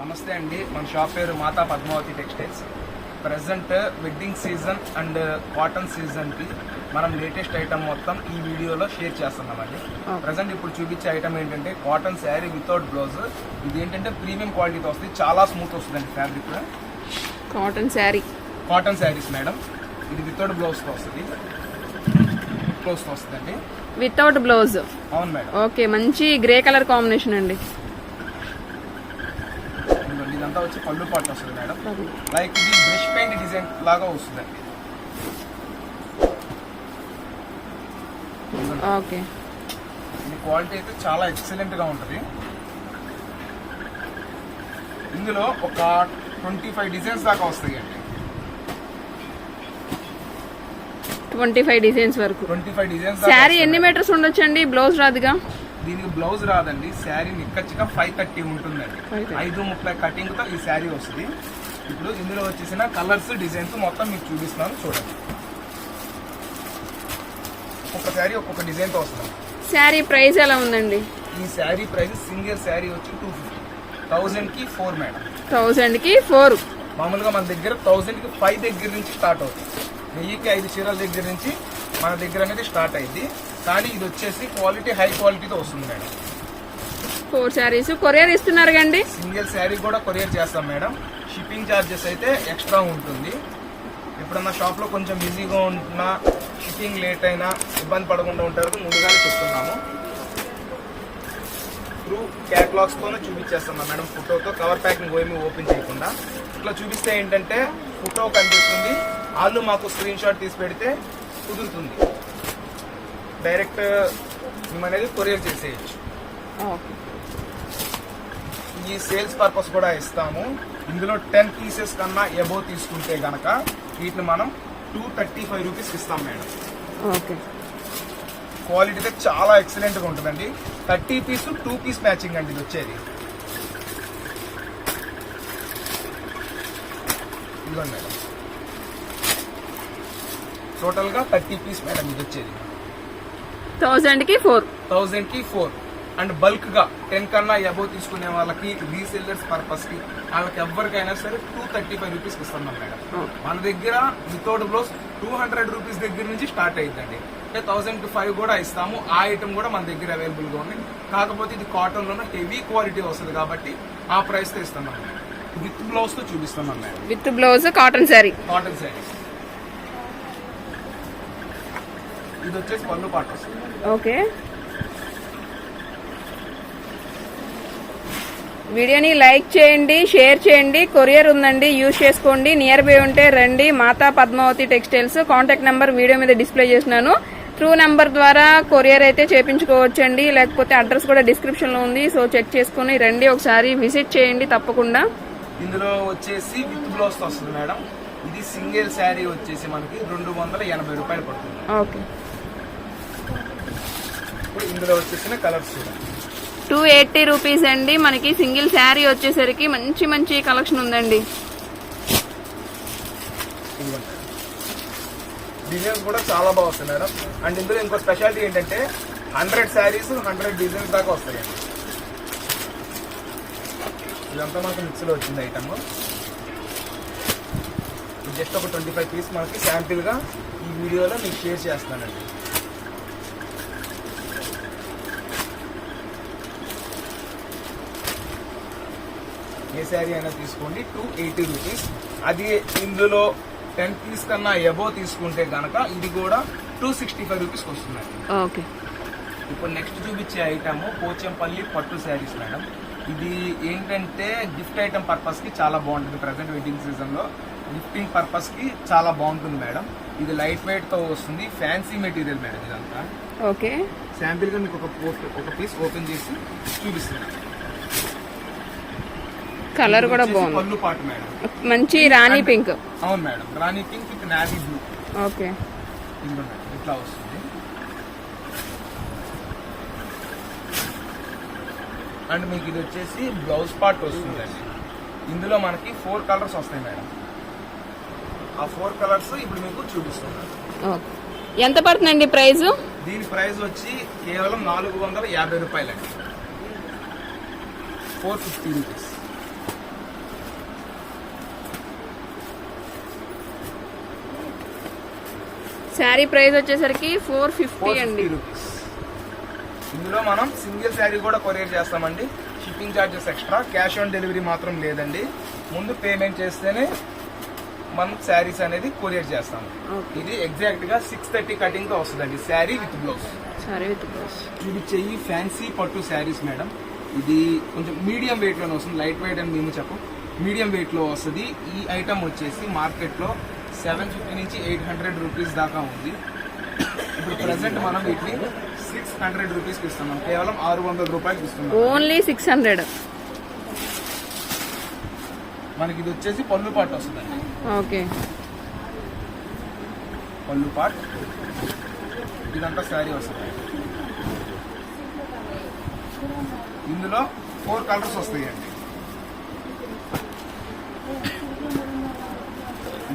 నమస్తే అండి. మన షాప్ పేరు Mata Padmavathi textiles. Present wedding season and cotton సీజన్కి మనం లేటెస్ట్ ఐటమ్ మొత్తం ఈ వీడియోలో షేర్ చేస్తున్నామండి. ప్రజెంట్ ఇప్పుడు చూపించే ఐటమ్ ఏంటంటే కాటన్ శారీ వితౌట్ బ్లౌజ్ ఇది ఏంటంటే ప్రీమియం క్వాలిటీతో వస్తుంది. చాలా స్మూత్ వస్తుందండి fabric cotton sari cotton saris madam ఇది వితౌట్ బ్లౌజ్తో వస్తుంది. బ్లౌజ్తో వస్తుందండి. వితౌట్ బ్లౌజ్ అవును మేడం ఓకే మంచి గ్రే కలర్ కాంబినేషన్ అండి. ఇదంతా వచ్చి పళ్ళు పాటు వస్తుంది మేడం. లైక్ ఇది బ్రష్ పెయింట్ డిజైన్ లాగా ఇదిగోండి. ఓకే. ఇది క్వాలిటీ అయితే చాలా ఎక్సలెంట్గా ఉంటుంది. ఇందులో ఒక ట్వంటీ ఫైవ్ డిజైన్స్ దాకా వస్తాయి అండి ట్వంటీ ఫైవ్ డిజైన్స్ వరకు ట్వంటీ ఫైవ్ డిజైన్స్ శారీ ఎన్ని మీటర్స్ ఉండొచ్చండి? బ్లౌజ్ రాదుగా? దీనికి బ్లౌజ్ రాదండి శారీ నిక్కచ్చిగా ఫైవ్ థర్టీ ఉంటుందండి. 530. ఐదు ముప్పై కటింగ్తో ఈ శారీ వస్తుంది. ఇప్పుడు ఇందులో వచ్చేసిన కలర్స్ డిజైన్స్ మొత్తం మీకు చూపిస్తున్నాను చూడండి. ఒక్కొక్క శారీ ఒక్కొక్క డిజైన్తో వస్తుంది. శారీ ప్రైస్ ఎలా ఉందండి? ఈ శారీ ప్రైస్ సింగిల్ శారీ వచ్చి టూ ఫిఫ్టీ థౌజండ్కి ఫోర్ మేడం థౌజండ్కి ఫోర్ మామూలుగా మన దగ్గర థౌజండ్కి ఫైవ్ దగ్గర నుంచి స్టార్ట్ అవుతుంది. వెయ్యికి ఐదు చీరల దగ్గర నుంచి మన దగ్గర అనేది స్టార్ట్ అయింది. కానీ ఇది వచ్చేసి క్వాలిటీ హై క్వాలిటీతో వస్తుంది మేడం. ఫోర్ శారీస్ కొరియర్ ఇస్తున్నారు కండి. సింగిల్ శారీ కూడా కొరియర్ చేస్తాం మేడం. షిప్పింగ్ ఛార్జెస్ అయితే ఎక్స్ట్రా ఉంటుంది. ఎప్పుడన్నా షాప్లో కొంచెం బిజీగా ఉంటున్నా షిప్పింగ్ లేట్ అయినా ఇబ్బంది పడకుండా ఉంటారు ముందుగానే చెప్తున్నాము. త్రూ క్యాటలాగ్స్తోనే చూపించేస్తున్నాం మేడం ఫోటోతో. కవర్ ప్యాకింగ్ ఏమి ఓపెన్ చేయకుండా. ఇట్లా చూపిస్తే ఏంటంటే ఫోటో కనిపిస్తుంది వాళ్ళు మాకు స్క్రీన్ షాట్ తీసి పెడితే కుదురుతుంది. డైరెక్ట్ మేము అనేది కొరియర్ చేసేయచ్చు. ఈ సేల్స్ పర్పస్ కూడా ఇస్తాము. ఇందులో టెన్ పీసెస్ కన్నా ఎబో తీసుకుంటే గనక వీటిని మనం టూ థర్టీ ఫైవ్ రూపీస్ ఇస్తాం మేడం. ఓకే క్వాలిటీ అయితే చాలా ఎక్సలెంట్గా ఉంటుందండి. Thirty piece two piece matching అండి ఇది వచ్చేది. ఇదిగోండి మేడం. టోటల్గా థర్టీ పీస్ మేడం ఇది వచ్చేది. థౌజండ్కి ఫోర్. థౌజండ్కి ఫోర్. అండ్ బల్క్గా టెన్ కన్నా అబౌవ్ తీసుకునే వాళ్ళకి రీసెల్లర్స్ పర్పస్కి వాళ్ళకి ఎవరికైనా సరే టూ థర్టీ ఫైవ్ రూపీస్ ఇస్తున్నాం మేడం. మన దగ్గర without blouse two hundred rupees దగ్గర నుంచి స్టార్ట్ అయ్యిందండి అంటే థౌసండ్ టు ఫైవ్ కూడా ఇస్తాము. ఆ ఐటమ్ కూడా మన దగ్గర అవైలబుల్గా ఉంది. కాకపోతే ఇది కాటన్లోనే హెవీ క్వాలిటీ వస్తుంది కాబట్టి ఆ ప్రైస్తో ఇస్తున్నాం విత్ బ్లౌజ్తో చూపిస్తున్నాం madam. With blouse cotton sari. Cotton saris ఇది వచ్చేసి పళ్ళు పాట. ఓకే. వీడియోని లైక్ చేయండి షేర్ చేయండి కొరియర్ ఉందండి యూజ్ చేసుకోండి నియర్ బై ఉంటే రండి. Mata Padmavathi textiles contact number video మీద డిస్ప్లే చేస్తున్నాను. ట్రూ నెంబర్ ద్వారా కొరియర్ అయితే చేపించుకోవచ్చండి. లేకపోతే అడ్రస్ కూడా డిస్క్రిప్షన్లో ఉంది. సో చెక్ చేసుకుని రండి. ఒకసారి విజిట్ చేయండి తప్పకుండా. ఇందులో వచ్చేసి విత్ బ్లౌజ్ వస్తుంది మేడం. ఇది సింగిల్ శారీ వచ్చేసి మనకి రెండు వందల ఎనభై రూపాయలు పడుతుంది. ఓకే. ఇప్పుడు ఇందులో వచ్చేసిన కలర్స్ టూ ఎయిటీ రూపీస్ అండి. మనకి సింగిల్ శారీ వచ్చేసరికి మంచి మంచి కలెక్షన్ ఉందండి. డిజైన్స్ కూడా చాలా బాగా వస్తాయి మేడం. అండ్ ఇందులో ఇంకో స్పెషాలిటీ ఏంటంటే హండ్రెడ్ శారీస్ హండ్రెడ్ డిజైన్స్ దాకా వస్తాయండి ఇదంతా మనకి మిక్స్లో వచ్చింది ఐటమ్ జస్ట్ ఒక ట్వంటీ ఫైవ్ పీస్ మనకి శాంపిల్గా ఈ వీడియోలో మీకు షేర్ చేస్తానండి. ఏ శారీ అయినా తీసుకోండి టూ ఎయిటీ రూపీస్ అది ఇందులో టెన్ పీస్ కన్నా ఎబో తీసుకుంటే కనుక ఇది కూడా టూ సిక్స్టీ ఫైవ్ రూపీస్కి వస్తుందండి. ఓకే. ఇప్పుడు నెక్స్ట్ చూపించే ఐటమ్ పోచంపల్లి పట్టు శారీస్ మేడం. ఇది ఏంటంటే గిఫ్ట్ ఐటమ్ పర్పస్కి చాలా బాగుంటుంది ప్రజెంట్ వెడ్డింగ్ సీజన్లో. గిఫ్టింగ్ పర్పస్కి చాలా బాగుంటుంది మేడం. ఇది లైట్ వెయిట్తో వస్తుంది ఫ్యాన్సీ మెటీరియల్ మేడం ఇదంతా. ఓకే. శాంపిల్గా మీకు ఒక ఒక పీస్ ఓపెన్ చేసి చూపిస్తున్నాను. కలర్ కూడా బాగుంది. పళ్ళు పాటు మేడం. మంచి రాణి పింక్. అవును madam Rani pink with navy blue. Okay. ఇట్లా వస్తుంది. అండ్ మీకు ఇది వచ్చేసి బ్లౌజ్ పార్ట్ వస్తుందండి. ఇందులో మనకి ఫోర్ కలర్స్ వస్తాయి మేడం. ఆ ఫోర్ కలర్స్ ఇప్పుడు మీకు చూపిస్తున్నాను. ఎంత పడుతుందండి ప్రైస్ దీని ప్రైస్ వచ్చి కేవలం నాలుగు వందల యాభై రూపాయలండి. Four fifty rupees. Sari price వచ్చేసరికి ఫోర్ ఫిఫ్టీ అండి. ఇందులో మనం సింగిల్ శారీ కూడా కొరియర్ చేస్తామండి. Shipping charges extra cash on delivery మాత్రం లేదండి. ముందు పేమెంట్ చేస్తేనే మనం శారీస్ అనేది కొరియర్ చేస్తాం ఇది ఎగ్జాక్ట్గా సిక్స్ థర్టీ కటింగ్తో వస్తుందండి. Sari with blouse sari with blouse చూపించే ఈ ఫ్యాన్సీ పట్టు శారీస్ మేడం. ఇది కొంచెం మీడియం వెయిట్లోనే వస్తుంది. లైట్ వెయిట్ అని మేము చెప్పం. మీడియం వెయిట్లో వస్తుంది. ఈ ఐటమ్ వచ్చేసి మార్కెట్లో సెవెన్ ఫిఫ్టీ నుంచి ఎయిట్ హండ్రెడ్ రూపీస్ దాకా ఉంది. ఇప్పుడు ప్రెసెంట్ మనం వీటిని సిక్స్ హండ్రెడ్ రూపీస్ ఇస్తున్నాం. కేవలం ఆరు వందల రూపాయలకి ఇస్తున్నాం. Only six hundred. మనకి ఇది వచ్చేసి పళ్ళు పాటు వస్తుందండి. ఓకే. పళ్ళు పాట్. ఇదంతా శారీ వస్తుంది. ఇందులో ఫోర్ కలర్స్ వస్తాయండి.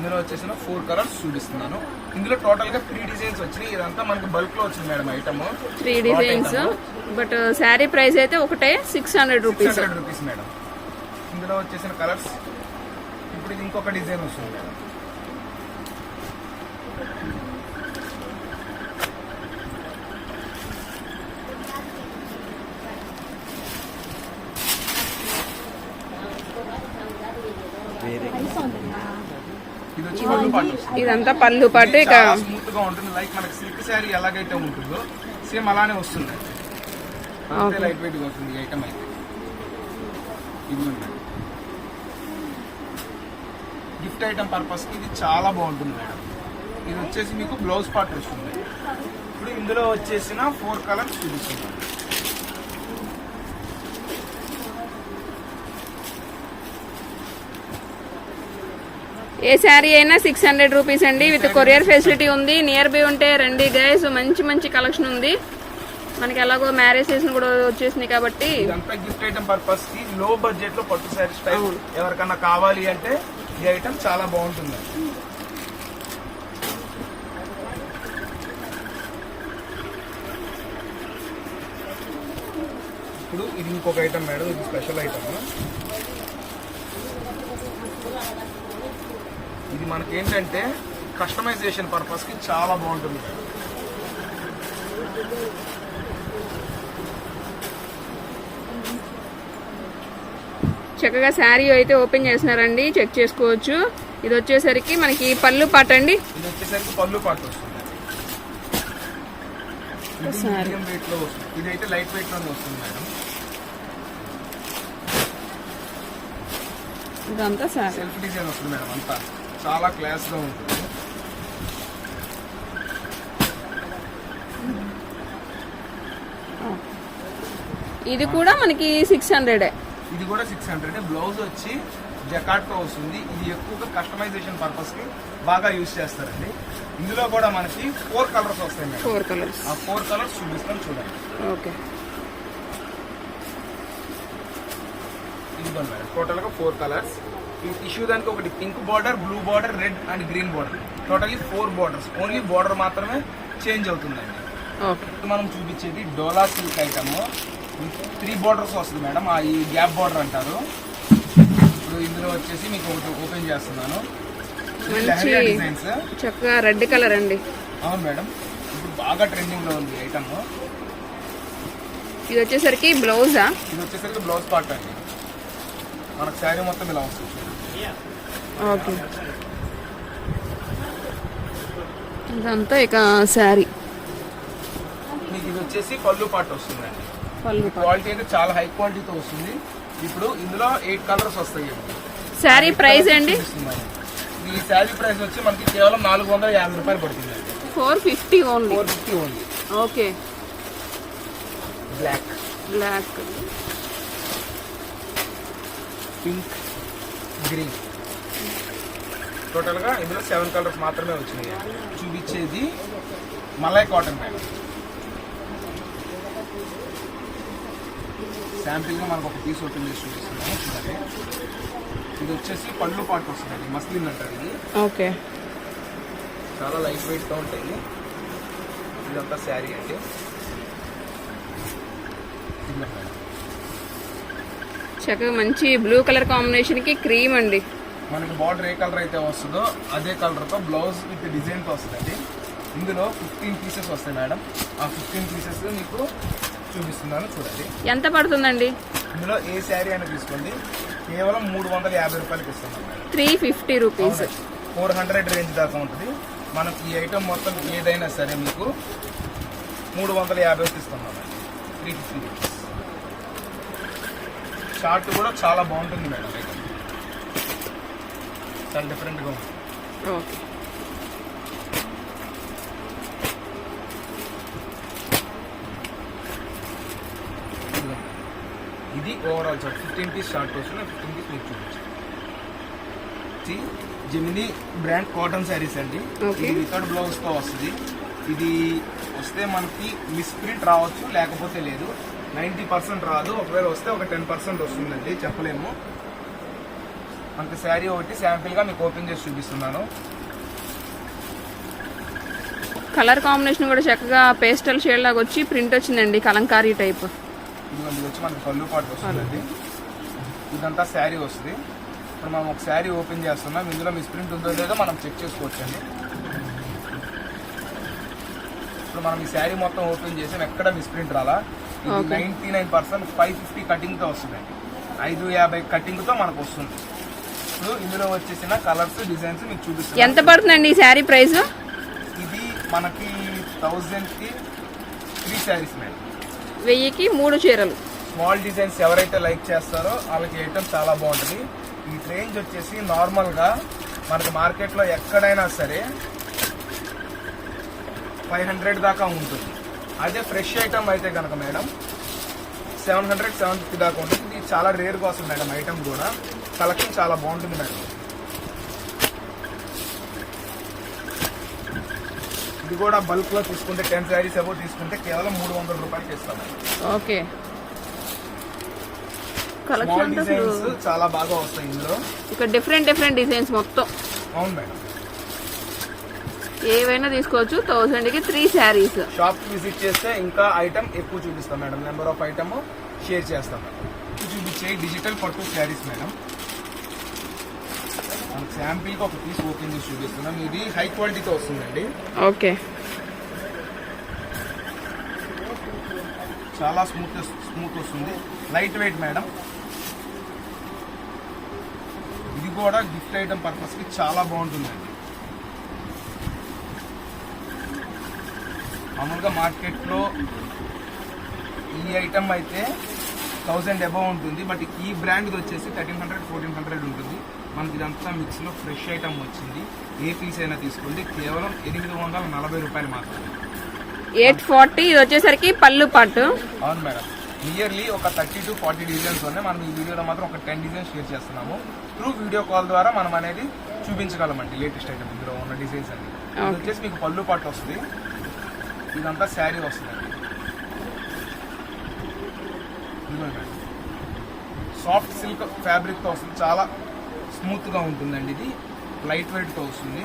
ఇందులో వచ్చేసిన ఫోర్ కలర్స్ చూపిస్తున్నాను. ఇందులో టోటల్గా త్రీ డిజైన్స్ వచ్చినాయి. ఇదంతా మనకి బల్క్లో వచ్చింది madam item three designs but sari price అయితే ఒకటే six hundred rupees hundred rupees madam ఇందులో వచ్చేసిన కలర్స్ ఇప్పుడు ఇది ఇంకొక డిజైన్ వస్తుంది మేడం ఇది వచ్చి పళ్ళు పాటు వస్తుంది ఇదంతా పళ్ళు పాటు ఇక స్మూత్గా ఉంటుంది. లైక్ మనకి సిల్క్ శారీ ఎలాగైతే ఉంటుందో సేమ్ అలానే వస్తుంది. అంతే. లైట్ వెయిట్గా వస్తుంది ఈ ఐటమ్ అయితే. గిఫ్ట్ ఐటమ్ పర్పస్కి ఇది చాలా బాగుంటుంది మేడం. ఇది వచ్చేసి మీకు బ్లౌజ్ పార్ట్ వస్తుంది. ఇప్పుడు ఇందులో వచ్చేసిన ఫోర్ కలర్స్ చూపిస్తున్నాను. ఏ శారీ అయినా సిక్స్ హండ్రెడ్ రూపీస్ అండి. విత్ కొరియర్ ఫెసిలిటీ ఉంది. నియర్ బై ఉంటే రండి గైస్. మంచి మంచి కలెక్షన్ ఉంది. మనకి ఎలాగో మ్యారేజ్ సీజన్ కూడా వచ్చేసింది కాబట్టి. గిఫ్ట్ ఐటమ్ పర్పస్కి లో బడ్జెట్లో పట్టు శారీ స్టైల్. ఎవరికన్నా కావాలి అంటే ఈ ఐటమ్ చాలా బాగుంటుంది. ఇప్పుడు ఇది ఇంకొక ఐటమ్ మేడం. ఇది స్పెషల్ ఐటమ్ మనకి ఏంటంటే కస్టమైజేషన్ పర్పస్కి చాలా బాగుంటుంది. చక్కగా శారీ అయితే ఓపెన్ చేసినారండి చెక్ చేసుకోవచ్చు. ఇది వచ్చేసరికి మనకి పళ్ళు పాట అండి. ఇది వచ్చేసరికి పళ్ళు పాటు వస్తుంది. ఇది అయితే లైట్ వెయిట్లోనే వస్తుంది మేడం. ఇదంతా సెల్ఫ్ డిజైన్ వస్తుంది మేడం అంతా. చాలా క్లాస్గా ఉంటుంది ఇది కూడా మనకి సిక్స్ హండ్రెడే ఇది కూడా సిక్స్ హండ్రెడ్ బ్లౌజ్ వచ్చి జకాట్తో వస్తుంది. ఇది ఎక్కువగా కస్టమైజేషన్ పర్పస్కి బాగా యూజ్ చేస్తారండి. ఇందులో కూడా మనకి ఫోర్ కలర్స్ వస్తాయి ఫోర్ కలర్స్ ఆ ఫోర్ కలర్స్ చూపిస్తాం చూడండి. ఓకే. ఇదిగోండి మేడం టోటల్గా ఫోర్ కలర్స్ టిష్యూ దానికి ఒకటి pink border blue border red and green border totally four borders only border మాత్రమే చేంజ్ అవుతుందండి. మనం చూపించేది Dola silk item three borders వస్తుంది మేడం. ఆ ఈ గ్యాప్ బార్డర్ అంటారు. ఇప్పుడు ఇందులో వచ్చేసి మీకు ఒకటి ఓపెన్ చేస్తున్నాను. చక్కగా రెడ్ కలర్ అండి. అవును మేడం. ఇప్పుడు బాగా ట్రెండింగ్లో ఉంది ఐటమ్ ఇది వచ్చేసరికి బ్లౌజా ఇది వచ్చేసరికి బ్లౌజ్ పార్ట్ అండి. మనకు శారీ మొత్తం ఇలా వస్తుంది. ఓకే. ఇదంతా ఇక శారీ. మీకు ఇది వచ్చేసి పళ్ళు పార్ట్ వస్తుందండి. పళ్ళు పాట. క్వాలిటీ అయితే చాలా హై క్వాలిటీతో వస్తుంది. ఇప్పుడు ఇందులో ఎయిట్ కలర్స్ వస్తాయి శారీ ప్రైస్ అండి. ఈ శారీ ప్రైస్ వచ్చి మనకి కేవలం నాలుగు వందల యాభై రూపాయలు పడుతుంది four fifty only. Four fifty ఉంది okay. Black. Black. Pink. Green. టోటల్గా ఇందులో సెవెన్ కలర్స్ మాత్రమే వచ్చినాయి. చూపించేది మలై కాటన్ మేడం శాంపిల్గా మనకు ఒక పీస్ ఓపెన్ చేసి చూపిస్తున్నాము చూడండి. ఇది వచ్చేసి పళ్ళు పాటు వస్తుందండి మస్లిన్ అంటారు ఇది. ఓకే. చాలా లైట్ వెయిట్గా ఉంటాయి. ఇదంతా శారీ అండి ఇదిగో మేడం. చక్కగా మంచి బ్లూ కలర్ కాంబినేషన్కి క్రీమ్ అండి. మనకి బార్డర్ ఏ కలర్ అయితే వస్తుందో అదే కలర్తో బ్లౌజ్ విత్ డిజైన్తో వస్తుందండి. ఇందులో ఫిఫ్టీన్ పీసెస్ వస్తాయి మేడం ఆ ఫిఫ్టీన్ పీసెస్ మీకు చూపిస్తున్నాను చూడండి. ఎంత పడుతుందండి? ఇందులో ఏ శారీ అయినా తీసుకోండి. కేవలం మూడు వందల యాభై రూపాయలకి ఇస్తున్నాం madam three fifty rupees four hundred range దాకా ఉంటుంది. మనం ఈ ఐటమ్ మొత్తం ఏదైనా సరే మీకు మూడు వందల యాభైకి ఇస్తున్నాం madam three fifty rupees short కూడా చాలా బాగుంటుంది మేడం. చాలా డిఫరెంట్గా ఉంటుంది ఓకే. ఇది overall short fifteen piece short వస్తుంది ఫిఫ్టీన్ పీస్ మీకు చూపించాను జెమిని బ్రాండ్ కాటన్ శారీస్ అండి. ఇది వితౌట్ బ్లౌజ్తో వస్తుంది. ఇది వస్తే మనకి మిస్ ప్రింట్ రావచ్చు లేకపోతే లేదు. నైంటీ పర్సెంట్ రాదు. ఒకవేళ వస్తే ఒక టెన్ పర్సెంట్ వస్తుందండి. చెప్పలేము. మనకి శారీ ఒకటి శాంపిల్గా మీకు ఓపెన్ చేసి చూపిస్తున్నాను. కలర్ కాంబినేషన్ కూడా చక్కగా పేస్టల్ షేడ్ లాగా వచ్చి ప్రింట్ వచ్చిందండి కలంకారీ టైప్. ఇది వచ్చి మనకి పళ్ళు పాటు వస్తుందండి. ఇదంతా శారీ వస్తుంది. ఇప్పుడు మనం ఒక శారీ ఓపెన్ చేస్తున్నాం. ఇందులో మిస్ప్రింట్ ఉందో లేదో మనం చెక్ చేసుకోవచ్చు అండి ఇప్పుడు మనం ఈ శారీ మొత్తం ఓపెన్ చేసాం ఎక్కడ మిస్ప్రింట్ రాలా? ఇది. Ninety nine percent five fifty కటింగ్తో వస్తుందండి ఐదు యాభై కటింగ్తో మనకు వస్తుంది. ఇప్పుడు ఇందులో వచ్చేసిన కలర్స్ డిజైన్స్ మీకు చూపిస్తాను ఎంత పడుతుందండి ఈ శారీ ప్రైస్? ఇది మనకి థౌజండ్కి త్రీ శారీస్ మేడం. వెయ్యికి మూడు చీరలు. స్మాల్ డిజైన్స్ ఎవరైతే లైక్ చేస్తారో వాళ్ళకి ఐటమ్ చాలా బాగుంటుంది. ఈ రేంజ్ వచ్చేసి నార్మల్గా మనకి మార్కెట్లో ఎక్కడైనా సరే ఫైవ్ హండ్రెడ్ దాకా ఉంటుంది. అదే ఫ్రెష్ ఐటమ్ అయితే కనుక madam seven hundred seven fifty దాకా ఉంటుంది. ఇది చాలా రేర్గా వస్తుంది మేడం ఐటమ్ కూడా. కలెక్షన్ చాలా బాగుంటుంది మేడం. ఇది కూడా బల్క్లో తీసుకుంటే టెన్ శారీస్ ఎవో తీసుకుంటే కేవలం మూడు వందల రూపాయలకి ఇస్తాం మేడం. ఓకే. స్మాల్ డిజైన్స్ చాలా బాగా వస్తాయి ఇందులో. ఇక్కడ డిఫరెంట్ డిఫరెంట్ డిజైన్స్ మొత్తం. అవును మేడం. ఏవైనా తీసుకోవచ్చు. థౌసండ్కి త్రీ శారీస్ షాప్కి విజిట్ చేస్తే ఇంకా ఐటమ్ ఎక్కువ చూపిస్తాం madam. Number of item share చేస్తాం. చూపించే డిజిటల్ పట్టు శారీస్ మేడం. మనకి శాంపిల్కి ఒక పీస్ ఓపెన్ చేసి చూపిస్తున్నాం. ఇది హై క్వాలిటీతో వస్తుందండి. ఓకే. చాలా స్మూత్ స్మూత్ వస్తుంది. Light weight madam. ఇది కూడా గిఫ్ట్ ఐటమ్ పర్పస్కి చాలా బాగుంటుందండి. మామూలుగా మార్కెట్లో ఈ ఐటమ్ అయితే థౌజండ్ అబవ్ ఉంటుంది. బట్ ఈ బ్రాండ్ వచ్చేసి థర్టీన్ హండ్రెడ్ ఫోర్టీన్ హండ్రెడ్ ఉంటుంది. మనకి ఇదంతా మిక్స్లో ఫ్రెష్ ఐటమ్ వచ్చింది. ఏ పీస్ అయినా తీసుకోండి. కేవలం ఎనిమిది వందల నలభై రూపాయలు మాత్రమే. ఎయిట్ ఫార్టీ ఇది వచ్చేసరికి పళ్ళు పట్టు అవును మేడం. నియర్లీ ఒక థర్టీ టు ఫార్టీ డిజైన్స్ ఉన్నాయి. మనం ఈ వీడియోలో మాత్రం ఒక టెన్ డిజైన్స్ షేర్ చేస్తున్నాము. త్రూ వీడియో కాల్ ద్వారా మనం అనేది చూపించగలమండి. లేటెస్ట్ ఐటమ్ ఇందులో ఉన్న డిజైన్స్ Okay. వచ్చేసి మీకు పళ్ళు పాటు వస్తుంది. ఇదంతా శారీ వస్తుంది. సాఫ్ట్ సిల్క్ ఫ్యాబ్రిక్తో వస్తుంది. చాలా స్మూత్గా ఉంటుందండి ఇది. లైట్ వెయిట్తో వస్తుంది.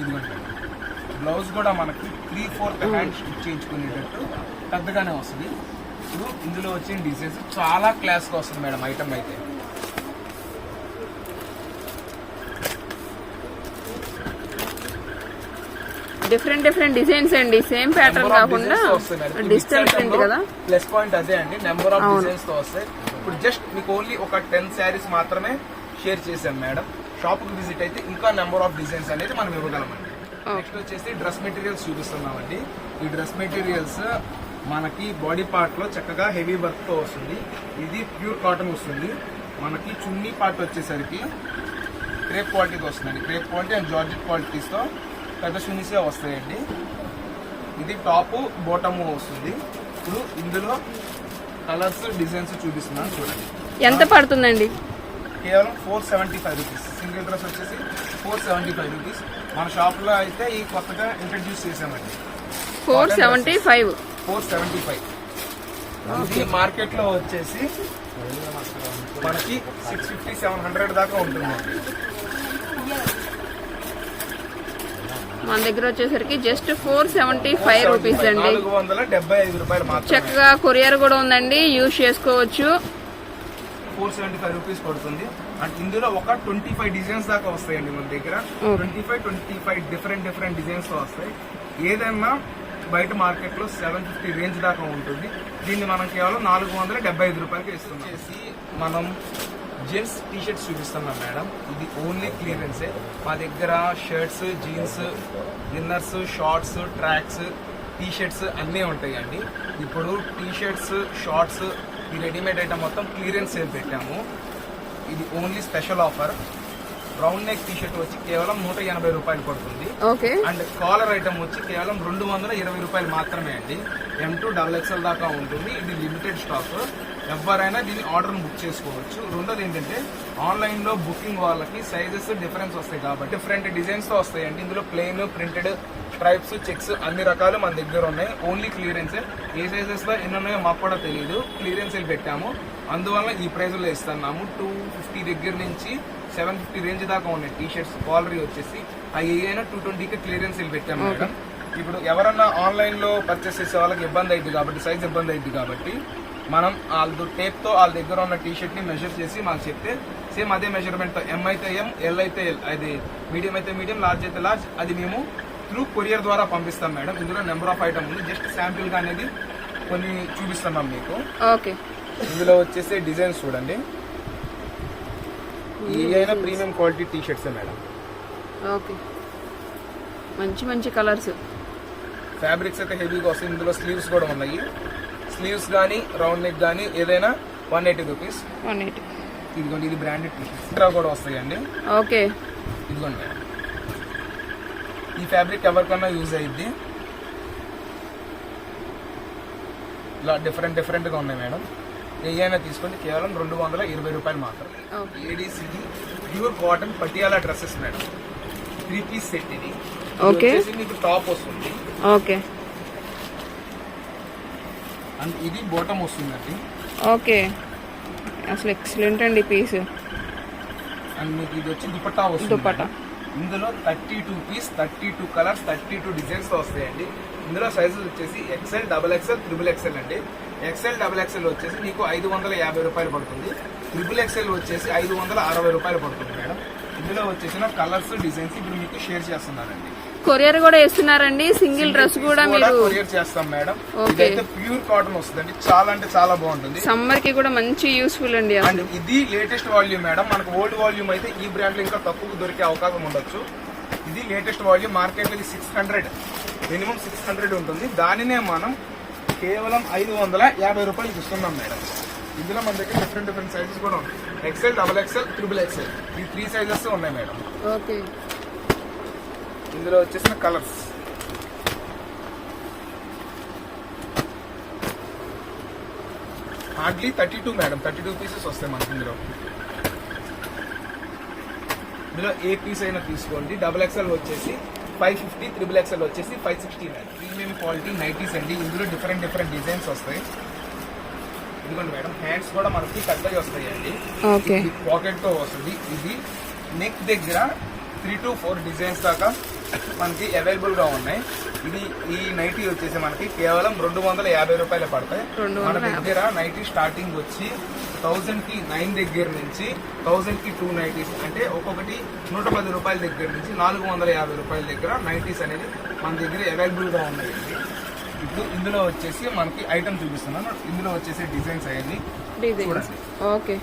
ఇదిగోండి బ్లౌజ్ కూడా మనకి త్రీ ఫోర్త్ హ్యాండ్ స్టిచ్ చేయించుకునేటట్టు పెద్దగానే వస్తుంది. ఇప్పుడు ఇందులో వచ్చిన డిజైన్స్ చాలా క్లాస్గా వస్తుంది మేడం ఐటమ్ అయితే. డిఫరెంట్ డిఫరెంట్ డిజైన్స్ అండి. సేమ్ ప్యాటర్న్ కాకుండా డిజిటల్ ప్రింట్ కదా. ప్లస్ పాయింట్ అదే అండి. Number of. డిజైన్స్తో వస్తాయి. ఇప్పుడు జస్ట్ మీకు ఓన్లీ ఒక టెన్ శారీస్ మాత్రమే షేర్ చేశాం మేడం షాప్కి విజిట్ అయితే ఇంకా నెంబర్ ఆఫ్ డిజైన్స్ అనేది మనం ఇవ్వగలమండి నెక్స్ట్ వచ్చేసి డ్రెస్ మెటీరియల్స్ చూపిస్తున్నామండి. ఈ డ్రెస్ మెటీరియల్స్ మనకి బాడీ పార్ట్లో చక్కగా హెవీ వర్క్తో వస్తుంది. ఇది ప్యూర్ కాటన్ వస్తుంది. మనకి చున్నీ పార్ట్ వచ్చేసరికి క్రేప్ క్వాలిటీతో వస్తుందండి. క్రేప్ క్వాలిటీ అండ్ జార్జెట్ క్వాలిటీస్తో పెద్ద చున్నీసే వస్తాయండి. ఇది టాప్ బాటమ్ వస్తుంది. ఇప్పుడు ఇందులో కలర్స్ డిజైన్స్ చూపిస్తున్నాను చూడండి. ఎంత పడుతుందండి? కేవలం four seventy five rupees single dress వచ్చేసి ఫోర్ సెవెంటీ ఫైవ్ రూపీస్ మన షాప్లో అయితే ఈ కొత్తగా ఇంట్రడ్యూస్ చేసామండి four seventy five four seventy five ఈ మార్కెట్లో వచ్చేసి మనకి సిక్స్ ఫిఫ్టీ సెవెన్ హండ్రెడ్ దాకా ఉంటుందండి. మన దగ్గర వచ్చేసరికి just four seventy five rupees అండి. నాలుగు వందల డెబ్బై ఐదు రూపాయలు మాత్రమే. చక్కగా కొరియర్ కూడా ఉందండి యూజ్ చేసుకోవచ్చు. ఫోర్ సెవెంటీ ఫైవ్ రూపీస్ పడుతుంది. అండ్ ఇందులో ఒక ట్వంటీ ఫైవ్ డిజైన్స్ దాకా వస్తాయండి మన దగ్గర. Twenty five twenty five different different డిజైన్స్తో వస్తాయి. ఏదైనా బయట మార్కెట్లో సెవెన్ ఫిఫ్టీ రేంజ్ దాకా ఉంటుంది. దీన్ని మనం కేవలం నాలుగు వందల డెబ్బై ఐదు రూపాయలకి ఇస్తున్నాం. చేసి మనం జెంట్స్ టీ షర్ట్స్ చూపిస్తున్నాం మేడం ఇది ఓన్లీ క్లియరెన్సే మా దగ్గర shirts jeans inners shorts tracks T shirts అన్నీ ఉంటాయండి. ఇప్పుడు టీ షర్ట్స్ షార్ట్స్ ఈ రెడీమేడ్ ఐటమ్ మొత్తం క్లియరెన్స్ సేల్ పెట్టాము. ఇది only special offer round neck T shirt వచ్చి కేవలం నూట ఎనభై రూపాయలు పడుతుంది. అండ్ కాలర్ ఐటమ్ వచ్చి కేవలం రెండు వందల ఇరవై రూపాయలు మాత్రమే అండి. ఎం టూ డబల్ ఎక్స్ఎల్ దాకా ఉంటుంది. ఇది లిమిటెడ్ స్టాక్ ఎవరైనా దీన్ని ఆర్డర్ బుక్ చేసుకోవచ్చు. రెండోది ఏంటంటే ఆన్లైన్లో బుకింగ్ వాళ్ళకి సైజెస్ డిఫరెన్స్ వస్తాయి కాబట్టి డిఫరెంట్ డిజైన్స్తో వస్తాయండి. ఇందులో ప్లెయిన్ ప్రింటెడ్ స్ట్రైప్స్ చెక్స్ అన్ని రకాలు మన దగ్గర ఉన్నాయి. Only clearance. ఏ సైజెస్లో ఎన్ని ఉన్నాయో మాకు కూడా తెలియదు. క్లియరెన్స్ పెట్టాము. అందువల్ల ఈ ప్రైస్లో ఇస్తున్నాము టూ ఫిఫ్టీ దగ్గర నుంచి సెవెన్ ఫిఫ్టీ రేంజ్ దాకా ఉన్నాయి టీ షర్ట్స్ క్వాలిటీ వచ్చేసి ఆ ఏ అయినా టూ ట్వంటీకి క్లియరెన్స్ పెట్టాము మేడం. ఇప్పుడు ఎవరన్నా ఆన్లైన్లో పర్చేస్ చేసే వాళ్ళకి ఇబ్బంది అయింది కాబట్టి సైజ్ ఇబ్బంది అయింది కాబట్టి మనం వాళ్ళ టేప్తో వాళ్ళ దగ్గర ఉన్న టీ షర్ట్ని మెజర్ చేసి మాకు చెప్తే సేమ్ అదే మెజర్మెంట్తో ఎం అయితే ఎం ఎల్ అయితే ఎల్ అది మీడియం అయితే మీడియం లార్జ్ అయితే లార్జ్ అది మేము త్రూ కొరియర్ ద్వారా పంపిస్తాం మేడం. ఇందులో నెంబర్ ఆఫ్ ఐటమ్ ఉంది. జస్ట్ శాంపిల్గా అనేది కొన్ని చూపిస్తున్నాం మీకు. ఓకే. ఇందులో వచ్చేసి డిజైన్స్ చూడండి. అయినా premium quality T shirts madam. Okay. మంచి మంచి కలర్స్ ఫ్యాబ్రిక్స్ అయితే హెవీగా వస్తాయి. ఇందులో స్లీవ్స్ కూడా ఉన్నాయి. స్లీవ్స్ కానీ రౌండ్ నెక్ కానీ ఏదైనా one eighty rupees one eighty ఇదిగోండి ఇది బ్రాండెడ్ టీ షర్ట్స్ కూడా వస్తాయండి. ఓకే. ఇదిగోండి. ఈ ఫ్యాబ్రిక్ ఎవరికన్నా యూజ్ అయ్యిద్ది ఇలా డిఫరెంట్ డిఫరెంట్గా ఉన్నాయి మేడం. ఏదైనా తీసుకోండి కేవలం రెండు వందల ఇరవై రూపాయలు మాత్రమే. ఓకే. లేడీస్ ఇది pure cotton Patiala dresses madam. Three piece set ఇది. వచ్చేసి మీకు టాప్ వస్తుంది. ఓకే. అండ్ ఇది బాటమ్ వస్తుందండి. ఓకే. అసలు ఎక్సలెంట్ అండి పీస్ అండ్ మీకు ఇది వచ్చి దుపట్టా వస్తుంది. దుపట్టా. ఇందులో thirty two piece thirty two colours thirty two designs వస్తాయండి. ఇందులో సైజెస్ వచ్చేసి XL double XL triple XL అండి. ఎక్సెల్ డబల్ ఎక్సెల్ వచ్చేసి మీకు ఐదు వందల యాభై రూపాయలు పడుతుంది. త్రిబుల్ ఎక్సెల్ వచ్చేసి ఐదు వందల అరవై రూపాయలు పడుతుంది మేడం. ఇందులో వచ్చేసిన కలర్స్ డిజైన్స్ ఇప్పుడు మీకు షేర్ చేస్తున్నానండి. కొరియర్ కూడా ఇస్తున్నారండి సింగిల్ డ్రెస్ కూడా మీరు కొరియర్ చేస్తాం మేడం. ఇదైతే ప్యూర్ కాటన్ వస్తుందండి. చాలా అంటే చాలా బాగుంటుంది. సమ్మర్కి కూడా మంచి యూస్ఫుల్ అండి అండ్ ఇది లేటెస్ట్ వాల్యూమ్ మేడం. మనకు ఓల్డ్ వాల్యూమ్ అయితే ఈ బ్రాండ్లో ఇంకా తక్కువ దొరికే అవకాశం ఉండొచ్చు. ఇది లేటెస్ట్ వాల్యూమ్ మార్కెట్లో six hundred minimum six hundred ఉంటుంది. దానినే మనం కేవలం ఐదు వందల యాభై రూపాయలకి ఇస్తున్నాం మేడం. ఇందులో మన దగ్గర డిఫరెంట్ డిఫరెంట్ సైజెస్ కూడా ఉన్నాయి XL double XL triple XL ఈ త్రీ సైజెస్ ఉన్నాయి మేడం. ఓకే ఇందులో వచ్చేసిన colours. Hardly thirty two madam thirty two pieces వస్తాయి మనకి ఇందులో. ఇందులో ఏ పీస్ అయినా తీసుకోండి. డబుల్ ఎక్స్ఎల్ వచ్చేసి ఫైవ్ ఫిఫ్టీ త్రిబుల్ ఎక్స్ఎల్ వచ్చేసి five sixty nine premium quality nighties అండి. ఇందులో డిఫరెంట్ డిఫరెంట్ డిజైన్స్ వస్తాయి. ఇదిగోండి మేడం హ్యాండ్స్ కూడా మనకి పెద్దవి వస్తాయండి. ఓకే పాకెట్తో వస్తుంది. ఇది నెక్ దగ్గర త్రీ టు ఫోర్ డిజైన్స్ దాకా మనకి అవైలబుల్గా ఉన్నాయి. ఇది ఈ నైటీ వచ్చేసి మనకి కేవలం రెండు వందల యాభై రూపాయలు పడతాయి. రెండు మన వందల దగ్గర నైటీ స్టార్టింగ్ వచ్చి థౌజండ్కి నైన్ దగ్గర నుంచి థౌజండ్కి టూ నైటీస్ అంటే ఒక్కొక్కటి నూట పది రూపాయల దగ్గర నుంచి నాలుగు వందల యాభై రూపాయల దగ్గర నైటీస్ అనేది మన దగ్గర అవైలబుల్గా ఉన్నాయండి ఇప్పుడు ఇందులో వచ్చేసి మనకి ఐటమ్ చూపిస్తున్నాను. ఇందులో వచ్చేసి డిజైన్స్ చూడండి. ఓకే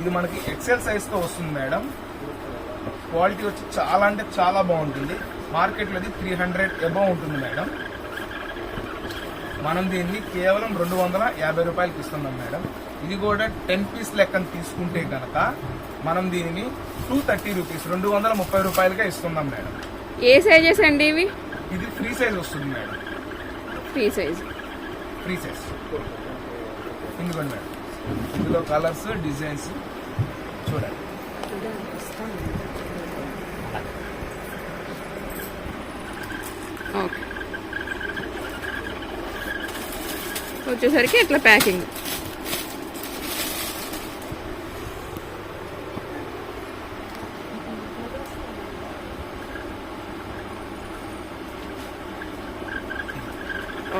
ఇది మనకి ఎక్సెల్ సైజ్తో వస్తుంది మేడం క్వాలిటీ వచ్చి చాలా అంటే చాలా బాగుంటుంది. మార్కెట్లో ఇది త్రీ హండ్రెడ్ అబౌవ్ ఉంటుంది మేడం. మనం దీన్ని కేవలం రెండు వందల యాభై రూపాయలకి ఇస్తున్నాం మేడం. ఇది కూడా టెన్ పీస్ లెక్కన తీసుకుంటే కనుక మనం దీనిని టూ థర్టీ రూపీస్ రెండు వందల ముప్పై రూపాయలకే ఇస్తున్నాం మేడం. ఏ సైజెస్ అండి ఇవి? ఇది ఫ్రీ సైజ్ వస్తుంది madam. Free size free size ఇందుకోండి madam. ఇందులో కలర్స్ డిజైన్స్ చూడండి. ఓకే. వచ్చేసరికి ఇట్లా packing.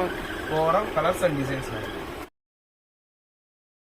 Okay. Overall colours and designs